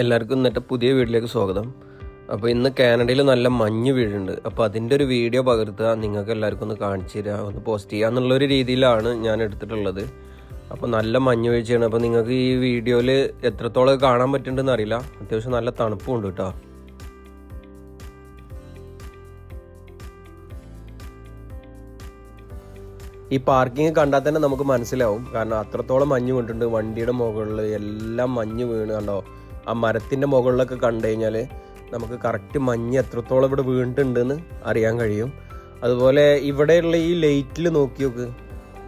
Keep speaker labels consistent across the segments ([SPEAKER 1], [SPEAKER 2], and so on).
[SPEAKER 1] എല്ലാവർക്കും ഇന്നത്തെ പുതിയ വീട്ടിലേക്ക് സ്വാഗതം. അപ്പോൾ ഇന്ന് കാനഡയിൽ നല്ല മഞ്ഞ് വീഴുന്നുണ്ട്. അപ്പോൾ അതിന്റെ ഒരു വീഡിയോ പകർത്തുക നിങ്ങൾക്ക് എല്ലാവർക്കും ഒന്ന് കാണിച്ചു തരിക ഒന്ന് പോസ്റ്റ് ചെയ്യുക എന്നുള്ളൊരു രീതിയിലാണ് ഞാൻ എടുത്തിട്ടുള്ളത്. അപ്പോൾ നല്ല മഞ്ഞ് വീഴ്ചയാണ്. അപ്പോൾ നിങ്ങൾക്ക് ഈ വീഡിയോയിൽ എത്രത്തോളം കാണാൻ പറ്റുന്നുണ്ടെന്ന് അറിയില്ല. അത്യാവശ്യം നല്ല തണുപ്പും ഉണ്ട് കേട്ടോ. ഈ പാർക്കിംഗ് കണ്ടാൽ തന്നെ നമുക്ക് മനസ്സിലാവും. കാരണം അത്രത്തോളം മഞ്ഞ് കൊണ്ടുണ്ട് വണ്ടിയുടെ മുകളിൽ എല്ലാം മഞ്ഞ് വീണ് കണ്ടോ? ആ മരത്തിന്റെ മുകളിലൊക്കെ കണ്ടു കഴിഞ്ഞാൽ നമുക്ക് കറക്റ്റ് മഞ്ഞ് എത്രത്തോളം ഇവിടെ വീണിട്ടുണ്ടെന്ന് അറിയാൻ കഴിയും. അതുപോലെ ഇവിടെയുള്ള ഈ ലൈറ്റിൽ നോക്കി നോക്ക്.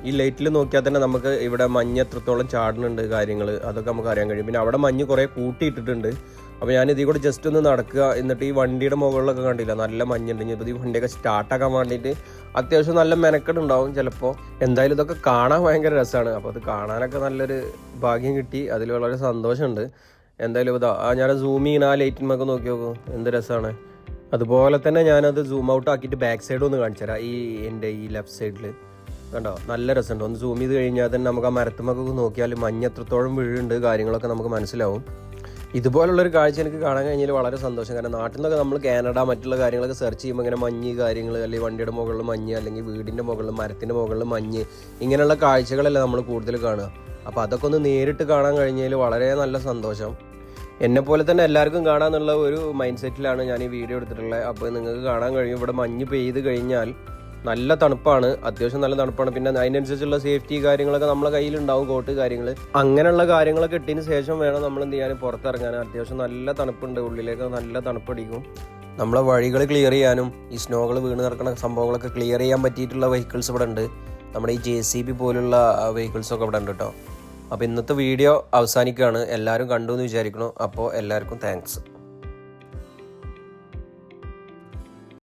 [SPEAKER 1] ഈ ലൈറ്റിൽ നോക്കിയാൽ തന്നെ നമുക്ക് ഇവിടെ മഞ്ഞ് എത്രത്തോളം ചാടുന്നുണ്ട് കാര്യങ്ങൾ അതൊക്കെ നമുക്ക് അറിയാൻ കഴിയും. പിന്നെ അവിടെ മഞ്ഞ് കുറേ കൂട്ടിയിട്ടിട്ടുണ്ട്. അപ്പോൾ ഞാൻ ഇതിൽ കൂടെ ജസ്റ്റ് ഒന്ന് നടക്കുക. എന്നിട്ട് ഈ വണ്ടിയുടെ മുകളിലൊക്കെ കണ്ടില്ല? നല്ല മഞ്ഞുണ്ട്. ഇപ്പോൾ ഈ വണ്ടിയൊക്കെ സ്റ്റാർട്ടാക്കാൻ വേണ്ടിയിട്ട് അത്യാവശ്യം നല്ല മെനക്കെടുണ്ടാവും ചിലപ്പോൾ. എന്തായാലും ഇതൊക്കെ കാണാൻ ഭയങ്കര രസമാണ്. അപ്പോൾ അത് കാണാനൊക്കെ നല്ലൊരു ഭാഗ്യം കിട്ടി. അതിൽ വളരെ സന്തോഷമുണ്ട്. എന്തായാലും ഇതാ ഞാൻ സൂം ചെയ്യുന്ന ആ ലൈറ്റിന്മൊക്കെ നോക്കി നോക്കൂ. എന്ത് രസമാണ് അതുപോലെ തന്നെ ഞാനത് സൂം ഔട്ട് ആക്കിയിട്ട് ബാക്ക് സൈഡ് ഒന്ന് കാണിച്ചു തരാം. ഈ എന്റെ ഈ ലെഫ്റ്റ് സൈഡിൽ കണ്ടോ? നല്ല രസമുണ്ട്. ഒന്ന് സൂം ചെയ്ത് കഴിഞ്ഞാൽ തന്നെ നമുക്ക് ആ മരത്തുമൊക്കെ നോക്കിയാൽ മഞ്ഞ് എത്രത്തോളം വീഴുണ്ട് കാര്യങ്ങളൊക്കെ നമുക്ക് മനസ്സിലാവും. ഇതുപോലുള്ളൊരു കാഴ്ച എനിക്ക് കാണാൻ കഴിഞ്ഞാൽ വളരെ സന്തോഷം. കാരണം നാട്ടിൽ നിന്നൊക്കെ നമ്മൾ കാനഡ മറ്റുള്ള കാര്യങ്ങളൊക്കെ സെർച്ച് ചെയ്യുമ്പോൾ ഇങ്ങനെ മഞ്ഞ് കാര്യങ്ങൾ അല്ലെങ്കിൽ വണ്ടിയുടെ മുകളിൽ മഞ്ഞ് അല്ലെങ്കിൽ വീടിന്റെ മുകളിൽ മരത്തിന്റെ മുകളിൽ മഞ്ഞ് ഇങ്ങനെയുള്ള കാഴ്ചകളല്ലേ നമ്മൾ കൂടുതൽ കാണുക. അപ്പോൾ അതൊക്കെ ഒന്ന് നേരിട്ട് കാണാൻ കഴിഞ്ഞാൽ വളരെ നല്ല സന്തോഷം. എന്നെ പോലെ തന്നെ എല്ലാവർക്കും കാണാന്നുള്ള ഒരു മൈൻഡ് സെറ്റിലാണ് ഞാൻ ഈ വീഡിയോ എടുത്തിട്ടുള്ളത് അപ്പോൾ നിങ്ങൾക്ക് കാണാൻ കഴിയും. ഇവിടെ മഞ്ഞ് പെയ്ത് കഴിഞ്ഞാൽ നല്ല തണുപ്പാണ്. അത്യാവശ്യം നല്ല തണുപ്പാണ്. പിന്നെ അതിനനുസരിച്ചുള്ള സേഫ്റ്റി കാര്യങ്ങളൊക്കെ നമ്മളെ കയ്യിലുണ്ടാവും കോട്ട് കാര്യങ്ങൾ അങ്ങനെയുള്ള കാര്യങ്ങളൊക്കെ ഇട്ടതിന് ശേഷം വേണം നമ്മൾ എന്ത് ചെയ്യാൻ പുറത്തിറങ്ങാൻ. അത്യാവശ്യം നല്ല തണുപ്പുണ്ട്. ഉള്ളിലേക്ക് നല്ല തണുപ്പടിക്കും. നമ്മളെ വഴികൾ ക്ലിയർ ചെയ്യാനും ഈ സ്നോകൾ വീണ് നിറക്കുന്ന സംഭവങ്ങളൊക്കെ ക്ലിയർ ചെയ്യാൻ പറ്റിയിട്ടുള്ള വെഹിക്കിൾസ് ഇവിടെ ഉണ്ട്. നമ്മുടെ ഈ ജെ സി ബി പോലുള്ള വെഹിക്കിൾസൊക്കെ ഇവിടെ ഉണ്ട് കേട്ടോ അപ്പോൾ ഇന്നത്തെ വീഡിയോ അവസാനിക്കുകയാണ്. എല്ലാവരും കണ്ടു എന്ന് വിചാരിക്കണം അപ്പോൾ എല്ലാവർക്കും താങ്ക്സ്